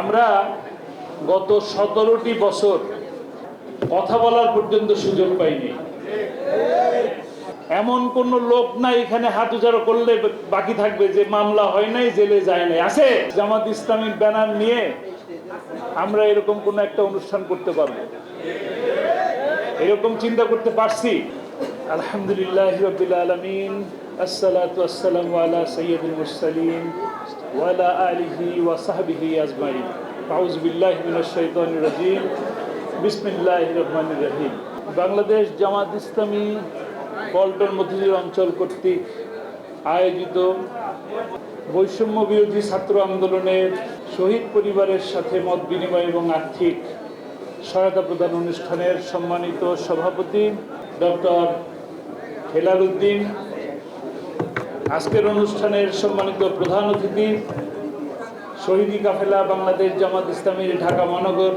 আমরা গত সতেরোটি বছর কথা বলার পর্যন্ত সুযোগ পাইনি। এমন কোন লোক নাই এখানে হাত উজাড়ো করলে বাকি থাকবে যে মামলা হয় নাই, জেলে যায় নাই। আছে? জামাত ইসলামিক ব্যানার নিয়ে আমরা এরকম কোন একটা অনুষ্ঠান করতে পারব। এরকম চিন্তা করতে পারছি। আলহামদুলিল্লাহ আলমিন। আসসালাতু আসসালামু আলা সৈয়দুল মুরসালিন ওয়ালা আলিহি ওয়া সাহবিহি আজমাইন আউজ বিল্লাহ মিনাশ শাইতানির রাজিম বিসমিল্লাহির রহমানির রহিম বাংলাদেশ জামাত ইসলামী পল্টন মতিঝিল অঞ্চল কর্তৃক আয়োজিত বৈষম্য বিরোধী ছাত্র আন্দোলনের শহীদ পরিবারের সাথে মত বিনিময় এবং আর্থিক সহায়তা প্রদান অনুষ্ঠানের সম্মানিত সভাপতি ডক্টর হেলাল উদ্দিন আজকের অনুষ্ঠানের সম্মানিত প্রধান অতিথি, শহীদি কাফেলা বাংলাদেশ জামাত ইসলামীর ঢাকা মহানগর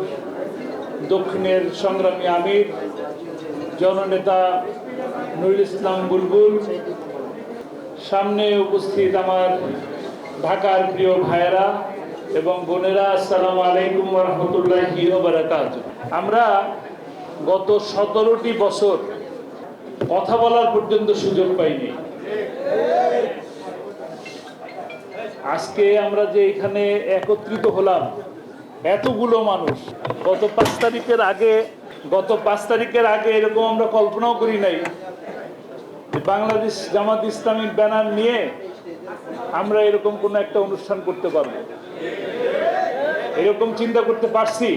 দক্ষিণের সংগ্রামী আমির, জননেতা নুরুল ইসলাম বুলবুল, সামনে উপস্থিত আমার ঢাকার প্রিয় ভাইয়েরা এবং বোনেরা, আসসালাম আলাইকুম রহমতুল্লাহি আমরা গত সতেরোটি বছর কথা বলার পর্যন্ত সুযোগ পাইনি। আজকে আমরা যে এখানে একত্রিত হলাম, এতগুলো মানুষ। গত পাঁচ তারিখের আগে, গত পাঁচ তারিখের আগে এরকম আমরা কল্পনাও করি নাই বাংলাদেশ জামাত ইসলামিক ব্যানার নিয়ে আমরা এরকম কোনো একটা অনুষ্ঠান করতে পারব। এরকম চিন্তা করতে পারছি?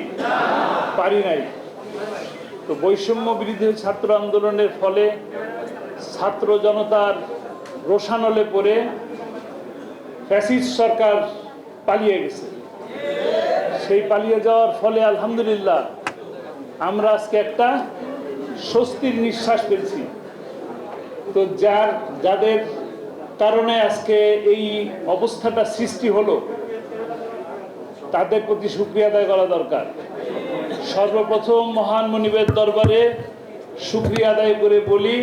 পারি নাই। তো বৈষম্য বিরোধী ছাত্র আন্দোলনের ফলে ছাত্র জনতার রোষানলে পড়ে ফ্যাসিস্ট সরকার পালিয়ে গেছে। সেই পালিয়ে যাওয়ার ফলে আলহামদুলিল্লাহ আমরা আজকে একটা স্বস্তির নিঃশ্বাস পেয়েছি তো যার, যাদের কারণে আজকে এই অবস্থাটা সৃষ্টি হলো, তাদের প্রতি সুক্রিয়া আদায় করা দরকার। সর্বপ্রথম মহান মনিবের দরবারে সুক্রিয়া আদায় করে বলি,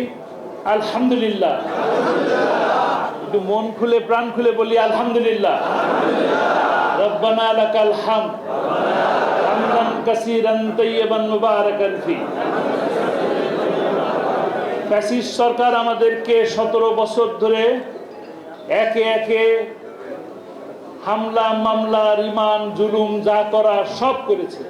আলহামদুলিল্লাহ। একটু মন খুলে প্রাণ খুলে বলি আলহামদুলিল্লাহ। রব্বানা লাকাল হাম হামদান কাসীরান তাইয়্যিবান মুবারাকান ফি। ফ্যাসিস্ট সরকার আমাদেরকে সতেরো বছর ধরে একে একে হামলা মামলা রিমান জুলুম যা করা সব করেছে।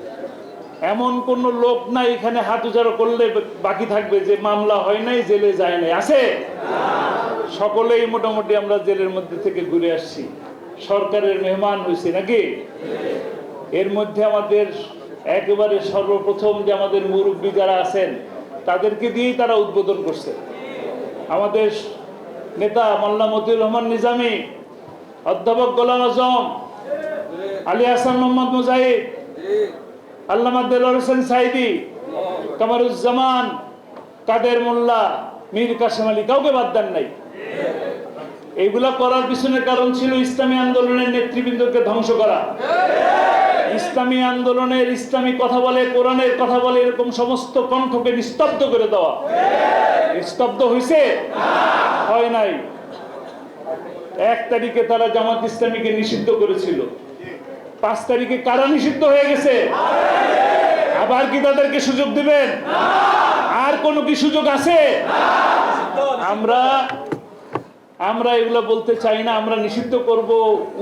এমন কোন লোক নাই এখানে হাত উজাড়ো করলে বাকি থাকবে যে মামলা হয় নাই জেলে যায় নাই। আছে? সকলেই মোটামুটি আমরা জেলের মধ্যে থেকে ঘুরে আসছি। সরকারের মেহমান হয়েছে নাকি? এর মধ্যে আমাদের একেবারে সর্বপ্রথম যে আমাদের মুরব্বী যারা আছেন, তাদেরকে দিয়েই তারা উদ্বোধন করছে। আমাদের নেতা মোল্লা মতিউর রহমান নিজামী, অধ্যাপক গোলাম আজম, আলী হাসান মোহাম্মদ মুজাহিদ, আল্লামা দেলোয়ার হোসেন সাইদি, কামারুজ্জামান, কাদের মোল্লা, মীর কাসেম আলী, কাউকে বাদ দেন নাই। এইগুলা করার পিছনে কারণ ছিল ইসলামী আন্দোলনের নেতৃবৃন্দকে ধ্বংস করা। ইসলামী আন্দোলনের ইসলামী কথা বলে, কোরআনের কথা বলে, এরকম সমস্ত কণ্ঠকে নিস্তব্ধ করে দেওয়া। নিস্তব্ধ হয়েছে হয় নাই। এক তারিখে তারা জামাত ইসলামীকে নিষিদ্ধ করেছিল। পাঁচ তারিখে কারা নিষিদ্ধ হয়ে গেছে? আবার কি তাদেরকে সুযোগ দিবেন? আর কোনো কি সুযোগ আছে? আমরা আমরা এগুলো বলতে চাই না, আমরা নিষিদ্ধ করব,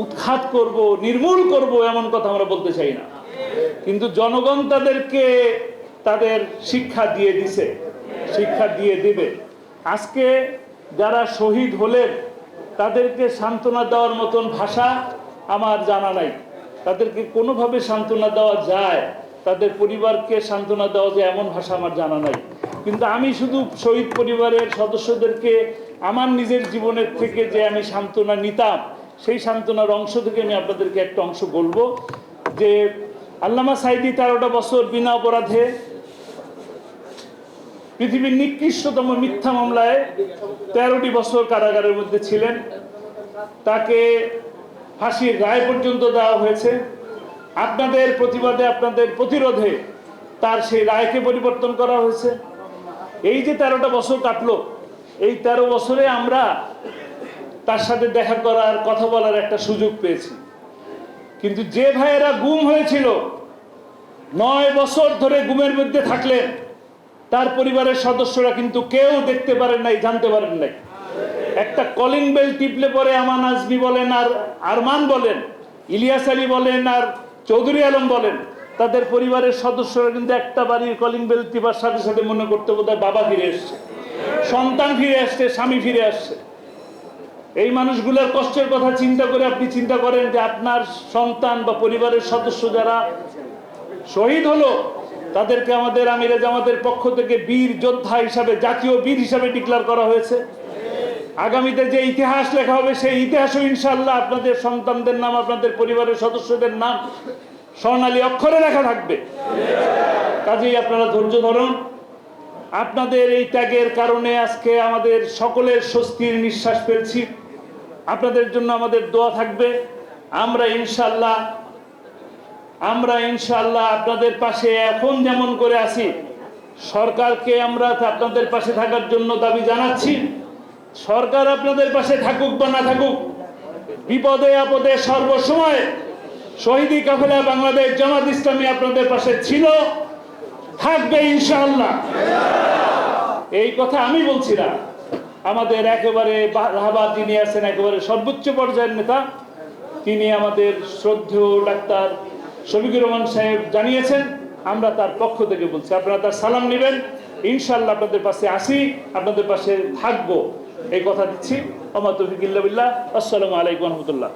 উৎখাত করব, নির্মূল করব এমন কথা আমরা বলতে চাই না। কিন্তু জনগণ তাদেরকে তাদের শিক্ষা দিয়ে দিছে, শিক্ষা দিয়ে দিবে। আজকে যারা শহীদ হলেন, তাদেরকে সান্ত্বনা দেওয়ার মতন ভাষা আমার জানা নাই। তাদেরকে কোনোভাবে সান্ত্বনা দেওয়া যায়, তাদের পরিবারকে সান্ত্বনা দেওয়া যায় এমন ভাষা আমার জানা নাই। কিন্তু আমি শুধু শহীদ পরিবারের সদস্যদেরকে আমার নিজের জীবনের থেকে যে আমি সান্ত্বনা নিতাম, সেই সান্ত্বনার অংশ থেকে আমি আপনাদেরকে একটা অংশ বলব, যে আল্লামা সাইদি তেরোটা বছর বিনা অপরাধে পৃথিবীর নিকৃষ্টতম মিথ্যা মামলায় তেরোটি বছর কারাগারের মধ্যে ছিলেন। তাকে ফাঁসির রায় পর্যন্ত দেওয়া হয়েছে। আপনাদের প্রতিবাদে, আপনাদের প্রতিরোধে তার সেই রায়কে পরিবর্তন করা হয়েছে। এই যে তেরোটা বছর কাটলো এই তেরো বছরে আমরা তার সাথে দেখা করার, কথা বলার একটা সুযোগ পেয়েছি। কিন্তু যে ভাইয়েরা গুম হয়েছিল, নয় বছর ধরে গুমের মধ্যে থাকলেন, তার পরিবারের সদস্যরা কিন্তু কেউ দেখতে পারেন নাই, জানতে পারেন নাই। একটা কলিং বেল টিপলে পরে আমান আজমি বলেন আর আরমান বলেন, ইলিয়াস আলী বলেন আর চৌধুরী আলম বলেন, তাদের পরিবারের সদস্যরা কিন্তু একটা বাড়ির কলিং বেল টিপার সাথে সাথে মনে করতে বোধহয় বাবা ফিরে এসছে। সন্তান ফিরে আসছে, স্বামী ফিরে আসছে। এই মানুষগুলোর কষ্টের কথা চিন্তা করে আপনি চিন্তা করেন যে আপনার সন্তান বা পরিবারের সদস্য যারা শহীদ হলো, তাদেরকে আমাদের আমিরে জামাতের পক্ষ থেকে বীর যোদ্ধা হিসাবে, জাতীয় বীর হিসাবে ডিক্লার করা হয়েছে। আগামীতে যে ইতিহাস লেখা হবে, সেই ইতিহাসও ইনশাল্লাহ আপনাদের সন্তানদের নাম, আপনাদের পরিবারের সদস্যদের নাম স্বর্ণালী অক্ষরে লেখা থাকবে। কাজেই আপনারা ধৈর্য ধরুন। আপনাদের এই ত্যাগের কারণে আজকে আমাদের সকলের স্বস্তির নিঃশ্বাস ফেলছি। আপনাদের জন্য আমাদের দোয়া থাকবে। আমরা ইনশাল্লাহ আমরা ইনশাল্লাহ আপনাদের পাশে এখন যেমন করে আছি, সরকারকে আমরা আপনাদের পাশে থাকার জন্য দাবি জানাচ্ছি। সরকার আপনাদের পাশে থাকুক বা না থাকুক, বিপদে আপদে সর্বসময় শহীদি কাফেলা বাংলাদেশ জামাত ইসলামী আপনাদের পাশে ছিল। থাকবে ইনশাআল্লাহ। এই কথা আমি বলছি না। আমাদের একেবারে যিনি আছেন, একেবারে সর্বোচ্চ পর্যায়ের নেতা, তিনি আমাদের শ্রদ্ধেয় ডাক্তার শফিকুর রহমান সাহেব জানিয়েছেন, আমরা তার পক্ষ থেকে বলছি। আপনারা তার সালাম নেবেন। ইনশাল্লাহ আপনাদের পাশে আসি, আপনাদের পাশে থাকব। এই কথা দিচ্ছি। আমার তফিক আসসালামু আলাইকুম রহমতুল্লাহ।